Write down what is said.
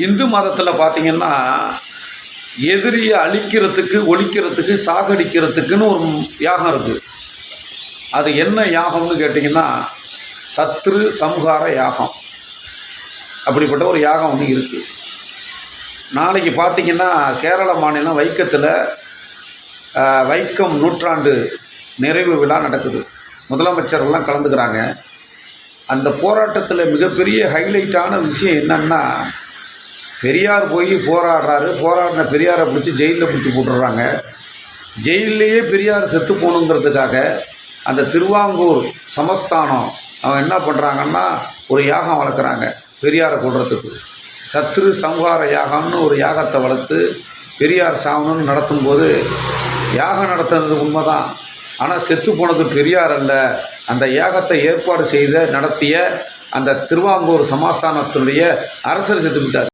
இந்து மதத்தில் பார்த்தீங்கன்னா எதிரியை அழிக்கிறதுக்கு ஒழிக்கிறதுக்கு சாகடிக்கிறதுக்குன்னு ஒரு யாகம் இருக்குது அது என்ன யாகம்னு கேட்டிங்கன்னா சத்ரு சம்ஹார யாகம். அப்படிப்பட்ட ஒரு யாகம் ஒன்று இருக்குது நாளைக்கு பார்த்தீங்கன்னா கேரள மாநிலம் வைக்கத்தில் வைக்கம் நூற்றாண்டு நிறைவு விழா நடக்குது. முதலமைச்சர்கள்லாம் கலந்துக்கிறாங்க. அந்த போராட்டத்தில் மிகப்பெரிய ஹைலைட்டான விஷயம் என்னென்னா பெரியார் போய் போராடுறாரு. போராடின பெரியாரை பிடிச்சி ஜெயிலில் பிடிச்சி போட்டுடுறாங்க ஜெயில்லையே பெரியார் செத்து போகணுங்கிறதுக்காக அந்த திருவாங்கூர் சமஸ்தானம் அவன் என்ன பண்ணுறாங்கன்னா ஒரு யாகம் வளர்க்குறாங்க பெரியாரை கொள்றதுக்கு சத்ரு சம்ஹார யாகம்னு ஒரு யாகத்தை வளர்த்து பெரியார் சாவணும்னு நடத்தும்போது யாகம் நடத்துனது உண்மைதான். ஆனால் செத்து போனது பெரியார் அல்ல. அந்த யாகத்தை ஏற்பாடு செய்த நடத்திய அந்த திருவாங்கூர் சமஸ்தானத்தினுடைய அரசர் செத்து விட்டார்